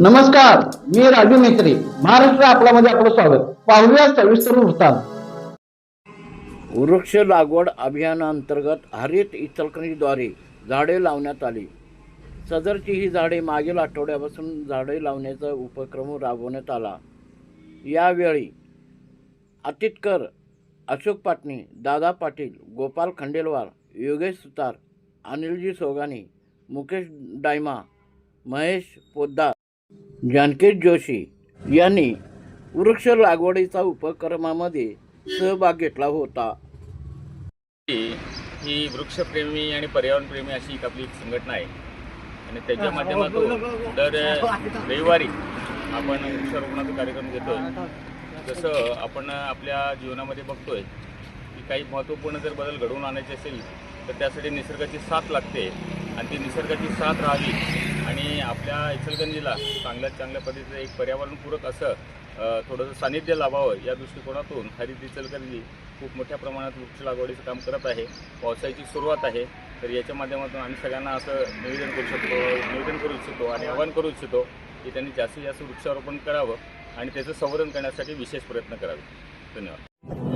नमस्कार मी राजू मेत्री महाराष्ट्र आपल्यामध्ये आपलं स्वागत. पाहूया सविस्तर वृत्तांत. वृक्ष लागवड अभियानांतर्गत हरित इचलकरंजीद्वारे झाडे लावण्यात आली. सदरची ही झाडे मागील आठवड्यापासून झाडे लावण्याचा उपक्रम राबवण्यात आला. यावेळी अतितकर अशोक पाटणी दादा पाटील गोपाल खंडेलवार योगेश सुतार अनिलजी सोगानी मुकेश डायमा महेश पोद्दार जानकी जोशी यांनी वृक्ष लागवडीचा उपक्रमामध्ये सहभाग घेतला होता. ही वृक्षप्रेमी आणि पर्यावरणप्रेमी अशी एक आपली संघटना आहे. आणि त्याच्या माध्यमातून दर रविवारी आपण वृक्षारोपणाचा कार्यक्रम घेतो जसं आपण आपल्या जीवनामध्ये बघतोय की काही महत्त्वपूर्ण जर बदल घडवून आणायचे असेल तर त्यासाठी निसर्गाची साथ लागते. आणि ती निसर्गाची साथ राहावी आपल्या इचलगंजीला चांगल्यात चांगल्या पद्धतीचं एक पर्यावरणपूरक असं थोडंसं सानिध्य लाभावं या दृष्टिकोनातून हरित इचलकरंजी खूप मोठ्या प्रमाणात वृक्ष लागवडीचं काम करत आहे. पावसाळ्याची सुरुवात आहे. तर याच्या माध्यमातून आम्ही सगळ्यांना असं निवेदन करू शकतो निवेदन करू इच्छितो आणि आवाहन करू इच्छितो की त्यांनी जास्तीत जास्त वृक्षारोपण करावं आणि त्याचं संवर्धन करण्यासाठी विशेष प्रयत्न करावे. धन्यवाद.